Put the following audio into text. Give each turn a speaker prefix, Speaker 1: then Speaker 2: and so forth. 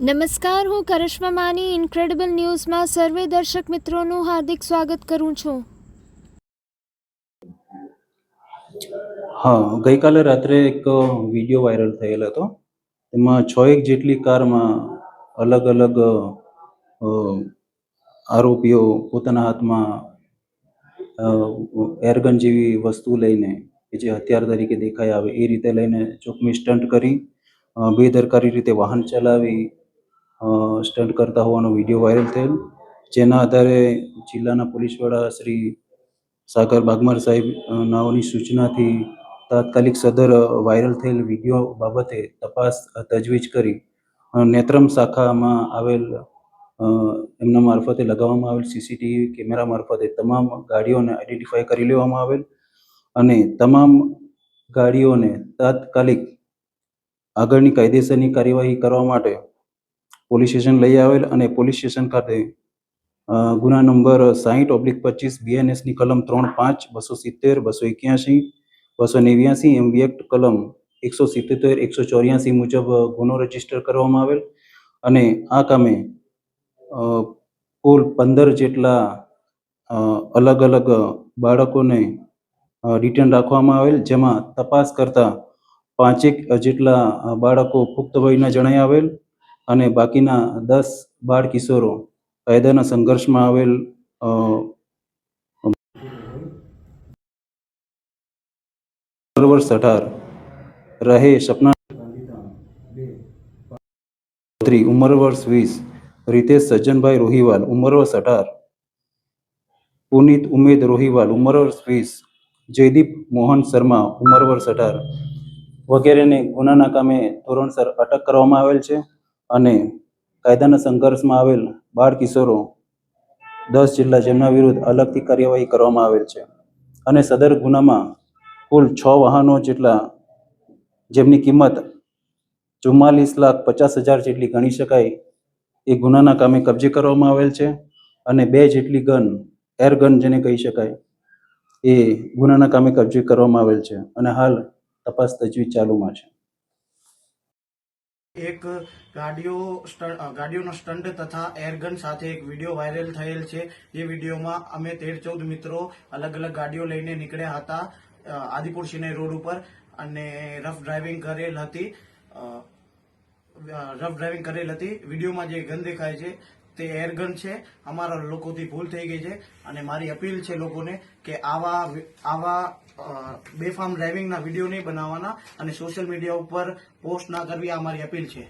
Speaker 1: નમસ્કાર, હું કરિશ્મા માની ઇન્ક્રેડિબલ ન્યૂઝમાં સર્વે દર્શક મિત્રોનું હાર્દિક સ્વાગત કરું છું.
Speaker 2: હા, ગઈકાલે રાત્રે એક વીડિયો વાયરલ થયેલ હતો. એમાં છ એક જેટલી કારમાં અલગ અલગ આરોપીઓ પોતાના હાથમાં એરગન જેવી વસ્તુ લઈને કે જે હથિયાર તરીકે દેખાય આવે એ રીતે લઈને ચોકમી સ્ટન્ટ કરી બેદરકારી રીતે વાહન ચલાવી સ્ટન્ટ કરતા હોવાનો વીડિયો વાયરલ થયેલ. જેના આધારે જિલ્લાના પોલીસ વડા શ્રી સાગર બાગમાર સાહેબ નાઓની સૂચનાથી તાત્કાલિક સદર વાયરલ થયેલ વીડિયો બાબતે તપાસ તજવીજ કરી. નેત્રમ શાખામાં આવેલ એમના મારફતે લગાવવામાં આવેલ સીસીટીવી કેમેરા મારફતે તમામ ગાડીઓને આઈડેન્ટિફાઈ કરી લેવામાં આવેલ અને તમામ ગાડીઓને તાત્કાલિક આગળની કાયદેસરની કાર્યવાહી કરવા માટે પોલીસ સ્ટેશન લઈ આવેલ અને પોલીસ સ્ટેશન ખાતે ગુના નંબર સાહીઠ ઓબ્લિક પચીસ બીએનએસની કલમ ત્રણ પાંચ બસો સિત્તેર, બસો એક્યાસી બસો નેવ્યાસી એમ એક્ટ કલમ એકસો સિત્તોતેર એકસો ચોર્યાસી મુજબ ગુનો રજિસ્ટર કરવામાં આવેલ અને આ કામે કુલ પંદર જેટલા અલગ અલગ બાળકોને રિટર્ન રાખવામાં આવેલ, જેમાં તપાસ કરતા પાંચેક જેટલા બાળકો પુખ્ત વયના જણાઈ આવેલ અને બાકીના દસ બાળ કિશોરો કાયદાના સંઘર્ષમાં આવેલ વર્ષ અઢાર રહે સપના ઉંમર વર્ષ વીસ, રીતેશ સજ્જનભાઈ રોહિવાલ, ઉંમર વર્ષ અઢાર, પુનિત ઉમેદ રોહિવાલ, ઉંમર વર્ષ વીસ, જયદીપ મોહન શર્મા, ઉંમર વર્ષ અઢાર વગેરેને ગુનાના કામે ધોરણસર અટક કરવામાં આવેલ છે. અને કાયદાના સંઘર્ષમાં આવેલ બાળ કિશોરો દસ જેટલા જેમના વિરુદ્ધ અલગથી કાર્યવાહી કરવામાં આવેલ છે. અને સદર ગુનામાં કુલ છ વાહનો જેટલા જેમની કિંમત ચુમ્માલીસ લાખ પચાસ હજાર જેટલી ગણી શકાય એ ગુનાના કામે કબજે કરવામાં આવેલ છે અને બે જેટલી ગન, એર ગન જેને કહી શકાય, એ ગુનાના કામે કબજે કરવામાં આવેલ છે. અને હાલ તપાસ તજવીજ ચાલુમાં છે.
Speaker 3: એક ગાડીઓ ગાડીઓનો સ્ટન્ટ તથા એરગન સાથે એક વીડિયો વાયરલ થયેલ છે. જે વિડીયોમાં અમે તેર ચૌદ મિત્રો અલગ અલગ ગાડીઓ લઈને નીકળ્યા હતા આદિપુર સિનાઈ રોડ ઉપર અને રફ ડ્રાઇવિંગ કરેલ હતી. રફ ડ્રાઇવિંગ કરેલ હતી. વિડીયોમાં જે ગન દેખાય છે તે એરગન છે. અમારા લોકોથી ભૂલ થઈ ગઈ છે અને મારી અપીલ છે લોકોને કે આવા આવા બેફામ ડ્રાઇવિંગના વીડિયો નહીં બનાવવાના અને સોશિયલ મીડિયા ઉપર પોસ્ટ ના કરવી આ મારી અપીલ છે.